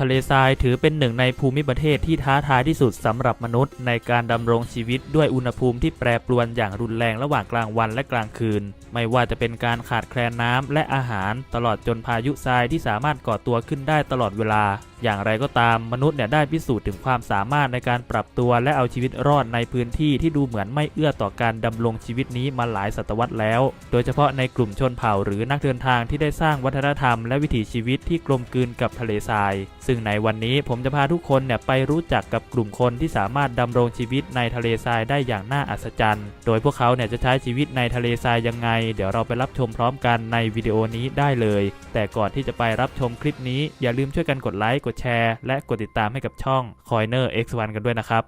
ทะเลทรายถือเป็นหนึ่งในภูมิประเทศที่ท้าทายที่สุดสำหรับมนุษย์ ในการดำรงชีวิตด้วยอุณหภูมิที่แปรปรวนอย่างรุนแรงระหว่างกลางวันและกลางคืน ไม่ว่าจะเป็นการขาดแคลนน้ำและอาหาร ตลอดจนพายุทรายที่สามารถก่อตัวขึ้นได้ตลอดเวลา อย่างไรก็ตามมนุษย์เนี่ยได้พิสูจน์ถึงความสามารถในการปรับตัวและเอาชีวิตรอดในพื้นที่ที่ดูเหมือนไม่เอื้อต่อการดำรงชีวิตนี้มาหลายศตวรรษแล้ว โดยเฉพาะในกลุ่มชนเผ่าหรือนักเดินทางที่ได้สร้างวัฒนธรรมและวิถีชีวิตที่กลมกลืนกับทะเลทราย ซึ่งในวันนี้ผมจะพาทุกคนเนี่ยไปรู้จักกับกลุ่มคนที่สามารถดำรงชีวิตในทะเลทรายได้อย่างน่าอัศจรรย์ โดยพวกเขาเนี่ยจะใช้ชีวิตในทะเลทรายยังไง เดี๋ยวเราไปรับชมพร้อมกันในวิดีโอนี้ได้เลย แต่ก่อนที่จะไปรับชมคลิปนี้อย่าลืมช่วยกันกดไลค์กดแชร์ และกดติดตามให้กับช่อง Coiner X1 กันด้วยนะครับ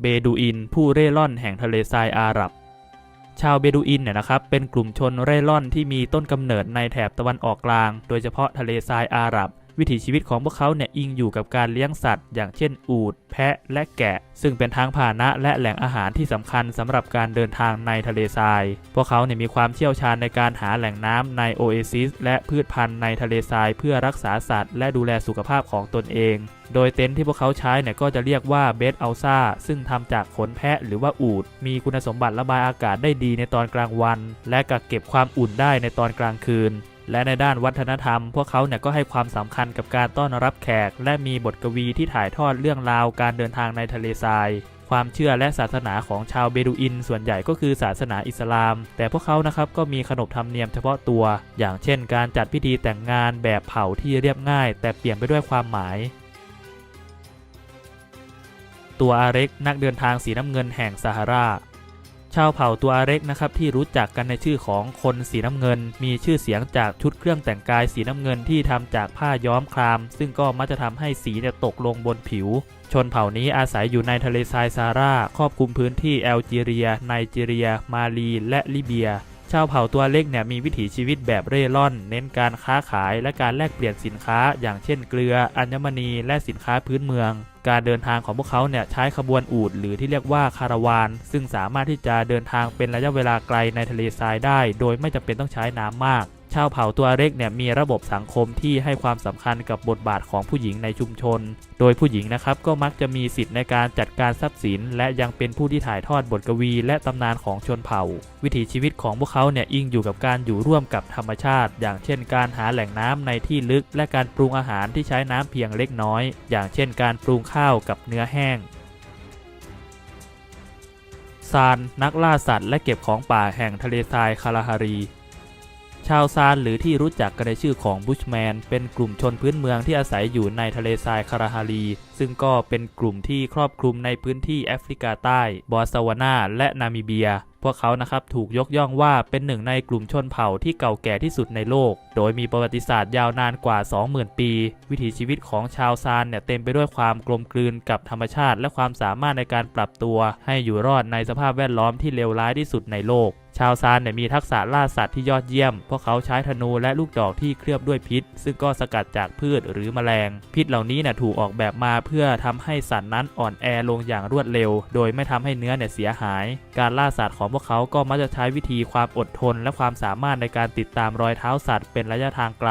เบดูอิน ผู้เร่ร่อนแห่งทะเลทรายอาหรับ ชาวเบดูอินเนี่ยนะครับเป็นกลุ่มชนเร่ร่อนที่มีต้นกำเนิดในแถบตะวันออกกลาง โดยเฉพาะทะเลทรายอาหรับ วิถีชีวิตของพวกเขาเนี่ยอิงอยู่กับการเลี้ยงสัตว์ อย่างเช่น อูฐแพะและแกะ ซึ่งเป็นทางพาหนะและแหล่งอาหารที่สำคัญสำหรับการเดินทางในทะเลทราย พวกเขาเนี่ยมีความเชี่ยวชาญในการหาแหล่งน้ำในโอเอซิสและพืชพันธุ์ในทะเลทรายเพื่อรักษาสัตว์ และดูแลสุขภาพของตนเอง โดยเต็นท์ที่พวกเขาใช้เนี่ยก็จะเรียกว่าเบสอัลซาซึ่งทำจากขนแพะหรือว่าอูฐมีคุณสมบัติระบายอากาศได้ดีในตอนกลางวัน และกักเก็บความอุ่นได้ในตอนกลางคืน และในด้านวัฒนธรรม พวกเขาเนี่ยก็ให้ความสำคัญกับการต้อนรับแขก และมีบทกวีที่ถ่ายทอดเรื่องราวการเดินทางในทะเลทราย ความเชื่อและศาสนาของชาวเบดูอิน ส่วนใหญ่ก็คือศาสนาอิสลาม แต่พวกเขานะครับก็มีขนบธรรมเนียมเฉพาะตัว อย่างเช่น การจัดพิธีแต่งงานแบบเผ่าที่เรียบง่าย แต่เปลี่ยนไปด้วยความหมายตัวอาเร็กนักเดินทางสีน้ำเงินแห่งซาฮารา ชาวเผ่าตัวอาเร็กนะครับที่รู้จักกันในชื่อของคนสีน้ำเงิน มีชื่อเสียงจากชุดเครื่องแต่งกายสีน้ำเงินที่ทำจากผ้าย้อมคราม ซึ่งก็มักจะทำให้สีเนี่ยตกลงบนผิว ชนเผ่านี้อาศัยอยู่ในทะเลทรายซาร่าครอบคลุมพื้นที่แอลจีเรียไนจีเรีย มาลี และลิเบีย ชาวเผ่าตัวเล็กเนี่ยมีวิถีชีวิตแบบเร่ร่อน เน้นการค้าขายและการแลกเปลี่ยนสินค้า อย่างเช่นเกลือ อัญมณีและสินค้าพื้นเมือง การเดินทางของพวกเขาเนี่ยใช้ขบวนอูดหรือที่เรียกว่าคาราวาน ซึ่งสามารถที่จะเดินทางเป็นระยะเวลาไกลในทะเลทรายได้ โดยไม่จำเป็นต้องใช้น้ำมาก ชาวเผ่าตัวเล็กเนี่ยมีระบบสังคมที่ให้ความสำคัญกับบทบาทของผู้หญิงในชุมชน โดยผู้หญิงนะครับก็มักจะมีสิทธิ์ในการจัดการทรัพย์สิน และยังเป็นผู้ที่ถ่ายทอดบทกวี และตำนานของชนเผ่า วิถีชีวิตของพวกเขาเนี่ยอิงอยู่กับการอยู่ร่วมกับธรรมชาติ อย่างเช่น การหาแหล่งน้ำในที่ลึก และการปรุงอาหารที่ใช้น้ำเพียงเล็กน้อย อย่างเช่น การปรุงข้าวกับเนื้อแห้งซานนักล่าสัตว์และเก็บของป่าแห่งทะเลทรายคาราฮารี ชาวซานหรือที่รู้จักกันในชื่อของบุชแมน เป็นกลุ่มชนพื้นเมืองที่อาศัยอยู่ในทะเลทรายคาราฮารี ซึ่งก็เป็นกลุ่มที่ครอบคลุมในพื้นที่แอฟริกาใต้ บอตสวานา และนามิเบีย พวกเขานะครับถูกยกย่องว่าเป็นหนึ่งในกลุ่มชนเผ่าที่เก่าแก่ที่สุดในโลก โดยมีประวัติศาสตร์ยาวนานกว่า 20,000 ปี วิถีชีวิตของชาวซานเนี่ยเต็มไปด้วยความกลมกลืนกับธรรมชาติ และความสามารถในการปรับตัว ให้อยู่รอดในสภาพแวดล้อมที่เลวร้ายที่สุดในโลก ชาวซานเนี่ยมีทักษะล่าสัตว์ที่ยอดเยี่ยม พวกเขาใช้ธนูและลูกดอกที่เคลือบด้วยพิษ ซึ่งก็สกัดจากพืชหรือแมลง พิษเหล่านี้เนี่ยถูกออกแบบมาเพื่อทำให้สัตว์นั้นอ่อนแอลงอย่างรวดเร็ว โดยไม่ทำให้เนื้อเนี่ยเสียหาย การล่าสัตว์ของพวกเขาก็มักจะใช้วิธีความอดทน และความสามารถในการติดตามรอยเท้าสัตว์เป็นระยะทางไกล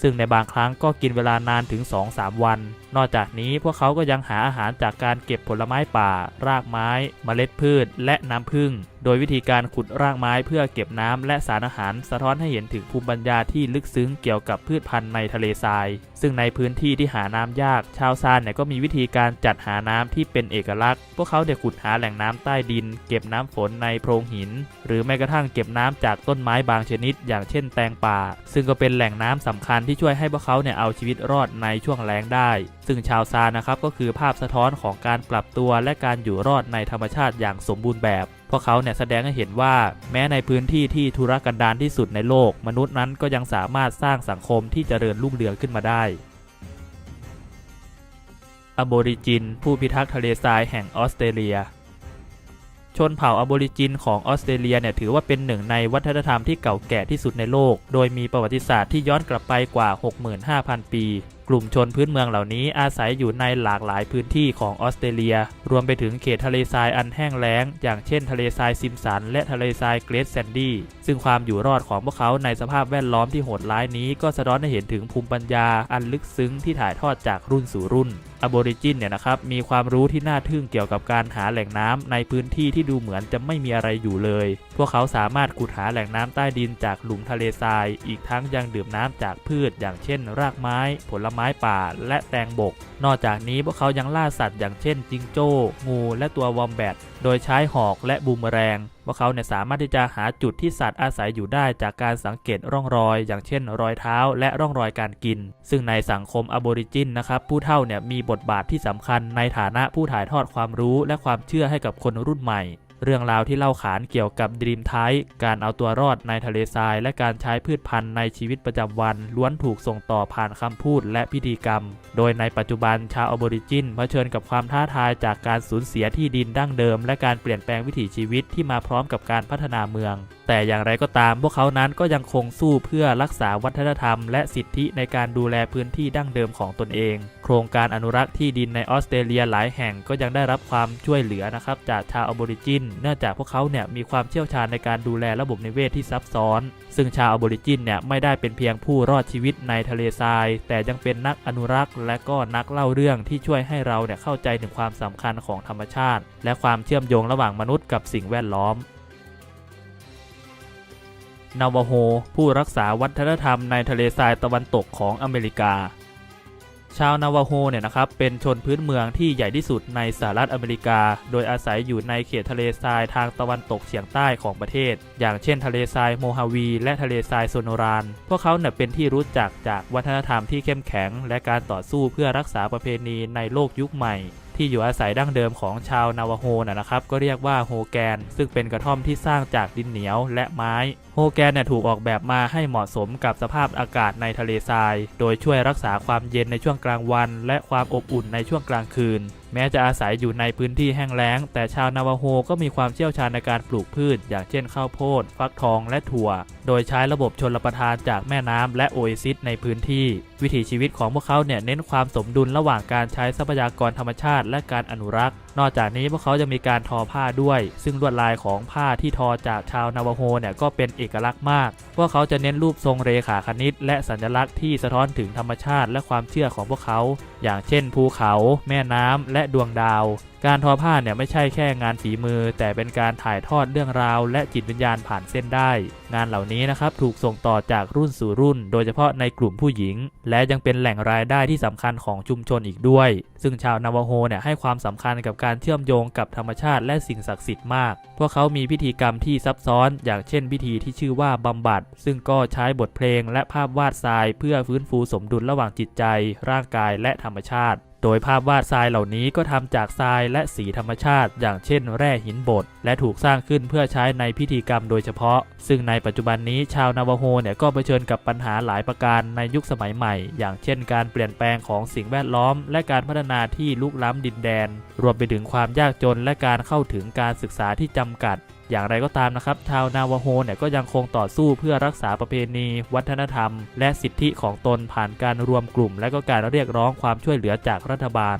ซึ่งในบางครั้งก็กินเวลานานถึง 2-3 วัน นอกจากนี้พวกเขาก็ยังหาอาหารจากการเก็บผลไม้ป่า รากไม้ เมล็ดพืช และน้ำผึ้งโดยวิธีการขุดรากไม้เพื่อเก็บน้ำและสารอาหารสะท้อนให้เห็นถึงภูมิปัญญาที่ลึกซึ้งเกี่ยวกับพืชพันธุ์ในทะเลทราย ซึ่งในพื้นที่ที่หาน้ำยาก ชาวซานเนี่ยก็มีวิธีการจัดหาน้ำที่เป็นเอกลักษณ์ พวกเขาเด็ขุดหาแหล่งน้ำใต้ดิน เก็บน้ำฝนในโพรงหิน หรือแม้กระทั่งเก็บน้ำจากต้นไม้บางชนิด อย่างเช่นแตงป่า ซึ่งก็เป็นแหล่งน้ำสำคัญที่ช่วยให้พวกเขาเนี่ยเอาชีวิตรอดในช่วงแล้งได้ ซึ่งชาวซานนะครับก็คือภาพสะท้อนของการปรับตัวและการอยู่รอดในธรรมชาติอย่างสมบูรณ์แบบ พวกเขาเนี่ยแสดงให้เห็นว่าแม้ในพื้นที่ที่ทุรกันดารที่สุดในโลก มนุษย์นั้นก็ยังสามารถสร้างสังคมที่เจริญรุ่งเรืองขึ้นมาได้ อโบริจิน ผู้พิทักษ์ทะเลทรายแห่งออสเตรเลีย ชนเผ่าอโบริจินของออสเตรเลียเนี่ยถือว่าเป็นหนึ่งในวัฒนธรรมที่เก่าแก่ที่สุดในโลก โดยมีประวัติศาสตร์ที่ย้อนกลับไปกว่า 65,000 ปี กลุ่มชนพื้นเมืองเหล่านี้อาศัยอยู่ในหลากหลายพื้นที่ของออสเตรเลีย รวมไปถึงเขตทะเลทรายอันแห้งแล้ง อย่างเช่นทะเลทรายซิมสัน และทะเลทรายเกรทแซนดี้ ซึ่งความอยู่รอดของพวกเขาในสภาพแวดล้อมที่โหดร้ายนี้ ก็สะท้อนให้เห็นถึงภูมิปัญญาอันลึกซึ้งที่ถ่ายทอดจากรุ่นสู่รุ่นอโบริจินเนี่ยนะครับมีความรู้ที่น่าทึ่งเกี่ยวกับการหาแหล่งน้ำในพื้นที่ที่ดูเหมือนจะไม่มีอะไรอยู่เลย พวกเขาสามารถขุดหาแหล่งน้ำใต้ดินจากหลุมทะเลทราย อีกทั้งยังดื่มน้ำจากพืช อย่างเช่น รากไม้ ผลไม้ป่า และแตงบก นอกจากนี้พวกเขายังล่าสัตว์อย่างเช่น จิงโจ้ งู และตัววอมแบต โดยใช้หอกและบูมแรงพวกเขาเนี่ยสามารถที่จะหาจุดที่สัตว์อาศัยอยู่ได้จากการสังเกตร่องรอย อย่างเช่น รอยเท้า และร่องรอยการกิน ซึ่งในสังคมอบอริจินนะครับผู้เฒ่าเนี่ยมีบทบาทที่สำคัญในฐานะผู้ถ่ายทอดความรู้และความเชื่อให้กับคนรุ่นใหม่ เรื่องราวที่เล่าขานเกี่ยวกับดีมไทการเอาตัวรอดในทะเลทราย และการใช้พืชพันธุ์ในชีวิตประจำวัน ล้วนถูกส่งต่อผ่านคำพูดและพิธีกรรม โดยในปัจจุบันชาวอบอริจินเผชิญกับความท้าทายจากการสูญเสียที่ดินดั้งเดิม และการเปลี่ยนแปลงวิถีชีวิตที่มาพร้อมกับการพัฒนาเมือง แต่อย่างไรก็ตามพวกเขานั้นก็ยังคงสู้เพื่อรักษาวัฒนธรรม และสิทธิในการดูแลพื้นที่ดั้งเดิมของตนเอง โครงการอนุรักษ์ที่ดินในออสเตรเลียหลายแห่งก็ยังได้รับความช่วยเหลือนะครับจากชาวอบอริจินเนื่องจากพวกเขาเนี่ยมีความเชี่ยวชาญในการดูแลระบบนิเวศที่ซับซ้อน ซึ่งชาวอบอริจินเนี่ยไม่ได้เป็นเพียงผู้รอดชีวิตในทะเลทราย แต่ยังเป็นนักอนุรักษ์ และก็นักเล่าเรื่องที่ช่วยให้เราเนี่ยเข้าใจถึงความสำคัญของธรรมชาติ และความเชื่อมโยงระหว่างมนุษย์กับสิ่งแวดล้อมนาวาโฮผู้รักษาวัฒนธรรมในทะเลทรายตะวันตกของอเมริกา ชาวนาวาโฮเนี่ยนะครับเป็นชนพื้นเมืองที่ใหญ่ที่สุดในสหรัฐอเมริกา โดยอาศัยอยู่ในเขตทะเลทรายทางตะวันตกเฉียงใต้ของประเทศ อย่างเช่นทะเลทรายโมฮาวี และทะเลทรายโซโนราน พวกเขาเนี่ยเป็นที่รู้จักจากวัฒนธรรมที่เข้มแข็ง และการต่อสู้เพื่อรักษาประเพณีในโลกยุคใหม่ ที่อยู่อาศัยดั้งเดิมของชาวนาวาโฮนะนะครับก็เรียกว่าโฮแกน ซึ่งเป็นกระท่อมที่สร้างจากดินเหนียวและไม้ โฮแกนเนี่ยถูกออกแบบมาให้เหมาะสมกับสภาพอากาศในทะเลทราย โดยช่วยรักษาความเย็นในช่วงกลางวัน และความอบอุ่นในช่วงกลางคืนแม้จะอาศัยอยู่ในพื้นที่แห้งแล้ง แต่ชาวนาวาโฮก็มีความเชี่ยวชาญในการปลูกพืช อย่างเช่นข้าวโพด ฟักทองและถั่ว โดยใช้ระบบชนรประทานจากแม่น้ำและโอเอซิสในพื้นที่ วิถีชีวิตของพวกเขาเนี่ยเน้นความสมดุลระหว่างการใช้ทรัพยากรธรรมชาติและการอนุรักษ์ นอกจากนี้พวกเขาจะมีการทอผ้าด้วย ซึ่งลวดลายของผ้าที่ทอจากชาวนาวาโฮเนี่ยก็เป็นเอกลักษณ์มาก พวกเขาจะเน้นรูปทรงเรขาคณิต และสัญลักษณ์ที่สะท้อนถึงธรรมชาติและความเชื่อของพวกเขา อย่างเช่นภูเขา แม่น้ำและดวงดาว การทอผ้าเนี่ยไม่ใช่แค่งานฝีมือ แต่เป็นการถ่ายทอดเรื่องราว และจิตวิญญาณผ่านเส้นได้ งานเหล่านี้นะครับถูกส่งต่อจากรุ่นสู่รุ่น โดยเฉพาะในกลุ่มผู้หญิง และยังเป็นแหล่งรายได้ที่สำคัญของชุมชนอีกด้วย ซึ่งชาวนาวาโฮเนี่ยให้ความสำคัญกับการเชื่อมโยงกับธรรมชาติและสิ่งศักดิ์สิทธิ์มาก พวกเขามีพิธีกรรมที่ซับซ้อน อย่างเช่น พิธีที่ชื่อว่าบำบัด ซึ่งก็ใช้บทเพลงและภาพวาดทราย เพื่อฟื้นฟูสมดุลระหว่างจิตใจ ร่างกายและธรรมชาติ โดยภาพวาดทรายเหล่านี้ก็ทำจากทรายและสีธรรมชาติ อย่างเช่น แร่หินบดและถูกสร้างขึ้นเพื่อใช้ในพิธีกรรมโดยเฉพาะ ซึ่งในปัจจุบันนี้ชาวนาวาโฮเนี่ยก็เผชิญกับปัญหาหลายประการในยุคสมัยใหม่ อย่างเช่น การเปลี่ยนแปลงของสิ่งแวดล้อม และการพัฒนาที่ลุกล้ำดินแดน รวมไปถึงความยากจนและการเข้าถึงการศึกษาที่จำกัด อย่างไรก็ตามนะครับชาวนาวาโฮเนี่ยก็ยังคงต่อสู้เพื่อรักษาประเพณี วัฒนธรรม และสิทธิของตนผ่านการรวมกลุ่ม และก็การเรียกร้องความช่วยเหลือจากรัฐบาล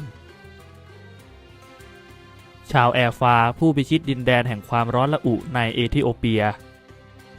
ชาวแอร์ฟาผู้พิชิตดินแดนแห่งความร้อนระอุในเอธิโอเปีย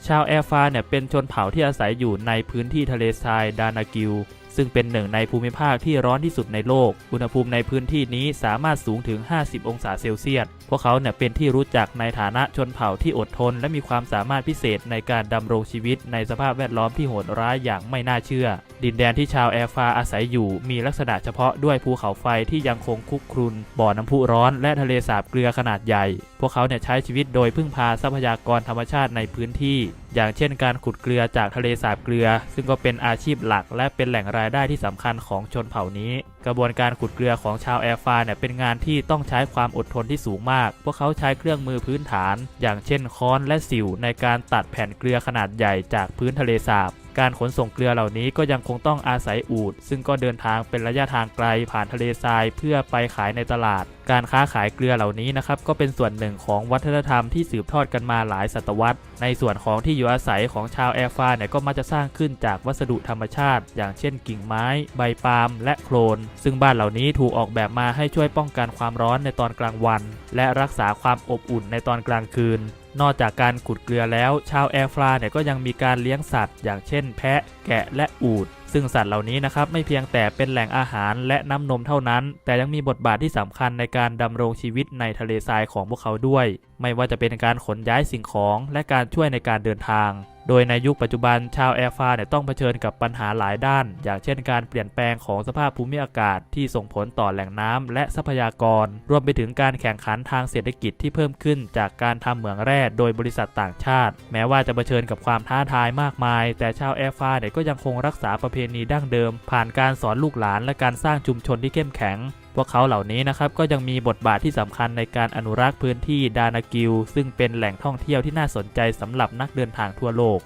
ชาวแอร์ฟาเนี่ยเป็นชนเผ่าที่อาศัยอยู่ในพื้นที่ทะเลทรายดานากิล ซึ่งเป็นหนึ่งในภูมิภาคที่ร้อนที่สุดในโลก อุณหภูมิในพื้นที่นี้สามารถสูงถึง 50 องศาเซลเซียส พวกเขาเนี่ยเป็นที่รู้จักในฐานะชนเผ่าที่อดทน และมีความสามารถพิเศษในการดำรงชีวิตในสภาพแวดล้อมที่โหดร้ายอย่างไม่น่าเชื่อ ดินแดนที่ชาวแอร์ฟาอาศัยอยู่ มีลักษณะเฉพาะด้วยภูเขาไฟที่ยังคงคุกครุนบ่อน้ำพุร้อนและทะเลสาบเกลือขนาดใหญ่พวกเขาเนี่ยใช้ชีวิตโดยพึ่งพาทรัพยากรธรรมชาติในพื้นที่ อย่างเช่นการขุดเกลือจากทะเลสาบเกลือ ซึ่งก็เป็นอาชีพหลักและเป็นแหล่งรายได้ที่สำคัญของชนเผ่านี้ กระบวนการขุดเกลือของชาวแอร์ฟาเนี่ยเป็นงานที่ต้องใช้ความอดทนที่สูงมาก พวกเขาใช้เครื่องมือพื้นฐาน อย่างเช่นค้อนและสิวในการตัดแผ่นเกลือขนาดใหญ่จากพื้นทะเลสาบ การขนส่งเกลือเหล่านี้ก็ยังคงต้องอาศัยอูฐซึ่งก็เดินทางเป็นระยะทางไกลผ่านทะเลทรายเพื่อไปขายในตลาด การค้าขายเกลือเหล่านี้นะครับก็เป็นส่วนหนึ่งของวัฒนธรรมที่สืบทอดกันมาหลายศตวรรษ ในส่วนของที่อยู่อาศัยของชาวแอฟาเนี่ยก็มักจะสร้างขึ้นจากวัสดุธรรมชาติ อย่างเช่นกิ่งไม้ ใบปาล์ม และโคลน ซึ่งบ้านเหล่านี้ถูกออกแบบมาให้ช่วยป้องกันความร้อนในตอนกลางวัน และรักษาความอบอุ่นในตอนกลางคืน นอกจากการขุดเกลือแล้ว ชาวแอฟราเนี่ยก็ยังมีการเลี้ยงสัตว์ อย่างเช่น แพะ แกะและอูฐซึ่งสัตว์เหล่านี้นะครับไม่เพียงแต่เป็นแหล่งอาหารและน้ำนมเท่านั้น แต่ยังมีบทบาทที่สำคัญในการดำรงชีวิตในทะเลทรายของพวกเขาด้วย ไม่ว่าจะเป็นการขนย้ายสิ่งของและการช่วยในการเดินทาง โดยในยุคปัจจุบันชาวแอฟาเนี่ยต้องเผชิญกับปัญหาหลายด้าน อย่างเช่นการเปลี่ยนแปลงของสภาพภูมิอากาศที่ส่งผลต่อแหล่งน้ำและทรัพยากร รวมไปถึงการแข่งขันทางเศรษฐกิจที่เพิ่มขึ้น จากการทำเหมืองแร่โดยบริษัทต่างชาติ แม้ว่าจะเผชิญกับความท้าทายมากมาย แต่ชาวแอฟาเนี่ยก็ยังคงรักษาประเพณีดั้งเดิม ผ่านการสอนลูกหลานและการสร้างชุมชนที่เข้มแข็ง พวกเขาเหล่านี้นะครับก็ยังมีบทบาทที่สำคัญในการอนุรักษ์พื้นที่ดานากิลซึ่งเป็นแหล่งท่องเที่ยวที่น่าสนใจสำหรับนักเดินทางทั่วโลก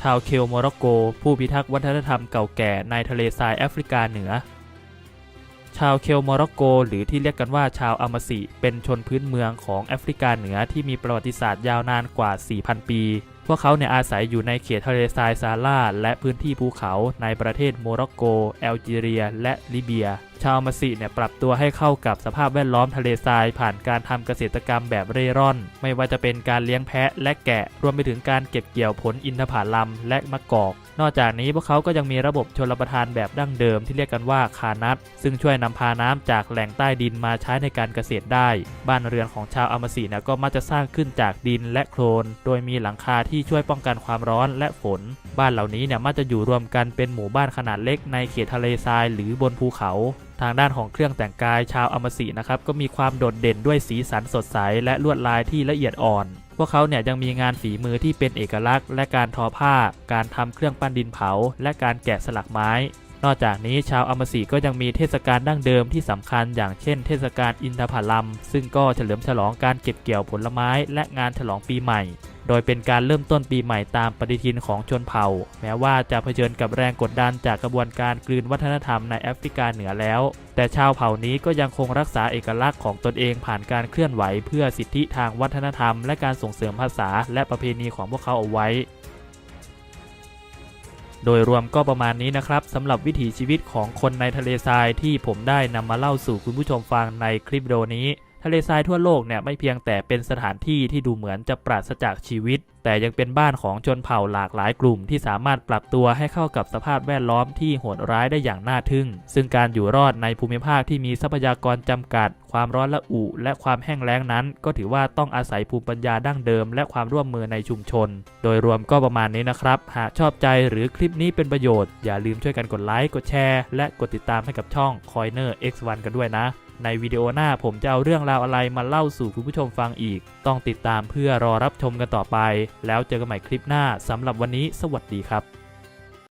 ชาวเคลโมร็อกโก ผู้พิทักษ์วัฒนธรรมเก่าแก่ในทะเลทรายแอฟริกาเหนือ ชาวเคลโมร็อกโก หรือที่เรียกกันว่าชาวอามาซิเป็นชนพื้นเมืองของแอฟริกาเหนือที่มีประวัติศาสตร์ยาวนานกว่า 4,000 ปี พวกเขาเนี่ยอาศัยอยู่ในเขตทะเลทรายซาฮาราและพื้นที่ภูเขาในประเทศโมร็อกโก แอลจีเรีย และลิเบีย ชาวมาซิเนี่ยปรับตัวให้เข้ากับสภาพแวดล้อมทะเลทรายผ่านการทำเกษตรกรรมแบบเร่ร่อน ไม่ว่าจะเป็นการเลี้ยงแพะและแกะ รวมไปถึงการเก็บเกี่ยวผลอินทผลัมและมะกอก นอกจากนี้พวกเขาก็ยังมีระบบชลประทานแบบดั้งเดิมที่เรียกกันว่าคานัทซึ่งช่วยนำพาน้ำจากแหล่งใต้ดินมาใช้ในการเกษตรได้ บ้านเรือนของชาวอามาซิเนี่ยก็มักจะสร้างขึ้นจากดินและโคลน โดยมีหลังคาที่ช่วยป้องกันความร้อนและฝน บ้านเหล่านี้เนี่ยมักจะอยู่รวมกันเป็นหมู่บ้านขนาดเล็กในเขตทะเลทรายหรือบนภูเขาทางด้านของเครื่องแต่งกายชาวอามาซินะครับก็มีความโดดเด่นด้วยสีสันสดใสและลวดลายที่ละเอียดอ่อน พวกเขาเนี่ยยังมีงานฝีมือที่เป็นเอกลักษณ์ และการทอผ้า การทำเครื่องปั้นดินเผา และการแกะสลักไม้ นอกจากนี้ชาวอามาซิก็ยังมีเทศกาลดั้งเดิมที่สำคัญ อย่างเช่น เทศกาลอินทผลัม ซึ่งก็เฉลิมฉลองการเก็บเกี่ยวผลไม้ และงานฉลองปีใหม่ โดยเป็นการเริ่มต้นปีใหม่ตามปฏิทินของชนเผ่า แม้ว่าจะเผชิญกับแรงกดดันจากกระบวนการกลืนวัฒนธรรมในแอฟริกาเหนือแล้ว แต่ชาวเผ่านี้ก็ยังคงรักษาเอกลักษณ์ของตนเองผ่านการเคลื่อนไหวเพื่อสิทธิทางวัฒนธรรม และการส่งเสริมภาษาและประเพณีของพวกเขาเอาไว้ โดยรวมก็ประมาณนี้นะครับสำหรับวิถีชีวิตของคนในทะเลทรายที่ผมได้นำมาเล่าสู่คุณผู้ชมฟังในคลิปวิดีโอนี้ ทะเลทรายทั่วโลกเนี่ยไม่เพียงแต่เป็นสถานที่ที่ดูเหมือนจะปราศจากชีวิต แต่ยังเป็นบ้านของชนเผ่าหลากหลายกลุ่ม ที่สามารถปรับตัวให้เข้ากับสภาพแวดล้อมที่โหดร้ายได้อย่างน่าทึ่ง ซึ่งการอยู่รอดในภูมิภาคที่มีทรัพยากรจำกัด ความร้อนละอุ และความแห้งแล้งนั้น ก็ถือว่าต้องอาศัยภูมิปัญญาดั้งเดิม และความร่วมมือในชุมชน โดยรวมก็ประมาณนี้นะครับ หากชอบใจหรือคลิปนี้เป็นประโยชน์อย่าลืมช่วยกันกดไลค์กดแชร์และกดติดตามให้กับช่อง Coiner X1 กันด้วยนะ ในวิดีโอหน้าผมจะเอาเรื่องราวอะไรมาเล่าสู่คุณผู้ชมฟังอีก ต้องติดตามเพื่อรอรับชมกันต่อไป แล้วเจอกันใหม่คลิปหน้าสำหรับวันนี้ สวัสดีครับ